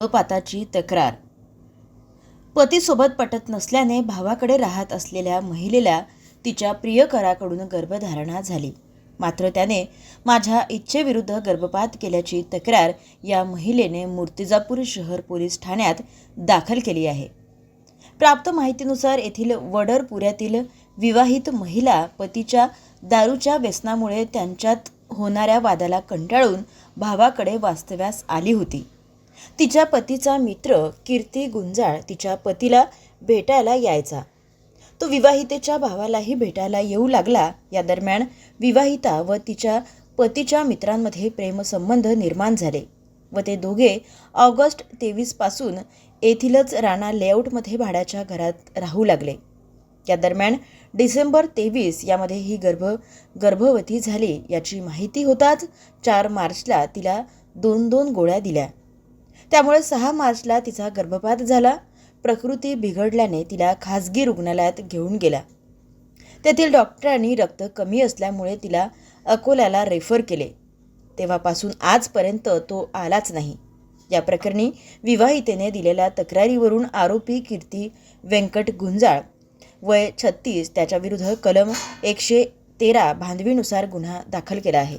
गर्भपाताची तक्रार. पतीसोबत पटत नसल्याने भावाकडे राहत असलेल्या महिलेला तिच्या प्रियकराकडून गर्भधारणा झाली. मात्र त्याने माझ्या इच्छेविरुद्ध गर्भपात केल्याची तक्रार या महिलेने मूर्तिजापूर शहर पोलीस ठाण्यात दाखल केली आहे. प्राप्त माहितीनुसार येथील वडरपुऱ्यातील विवाहित महिला पतीच्या दारूच्या व्यसनामुळे त्यांच्यात होणाऱ्या वादाला कंटाळून भावाकडे वास्तव्यास आली होती. तिच्या पतीचा मित्र कीर्ती गुंजाळ तिच्या पतीला भेटायला यायचा. तो विवाहितेच्या भावालाही भेटायला येऊ लागला. या दरम्यान विवाहिता व तिच्या पतीच्या मित्रांमध्ये प्रेमसंबंध निर्माण झाले व ते दोघे ऑगस्ट तेवीसपासून येथीलच राणा लेआउटमध्ये भाड्याच्या घरात राहू लागले. या दरम्यान डिसेंबर तेवीस यामध्ये ही गर्भ गर्भवती झाली याची माहिती होताच चार मार्चला तिला दोन दोन गोळ्या दिल्या. त्यामुळे सहा मार्चला तिचा गर्भपात झाला. प्रकृती बिघडल्याने तिला खाजगी रुग्णालयात घेऊन गेला. तेथील डॉक्टरांनी रक्त कमी असल्यामुळे तिला अकोल्याला रेफर केले. तेव्हापासून आजपर्यंत तो आलाच नाही. या प्रकरणी विवाहितेने दिलेल्या तक्रारीवरून आरोपी कीर्ती व्यंकट गुंजाळ वय छत्तीस त्याच्याविरुद्ध कलम एकशे तेरा भांडवीनुसार गुन्हा दाखल केला आहे.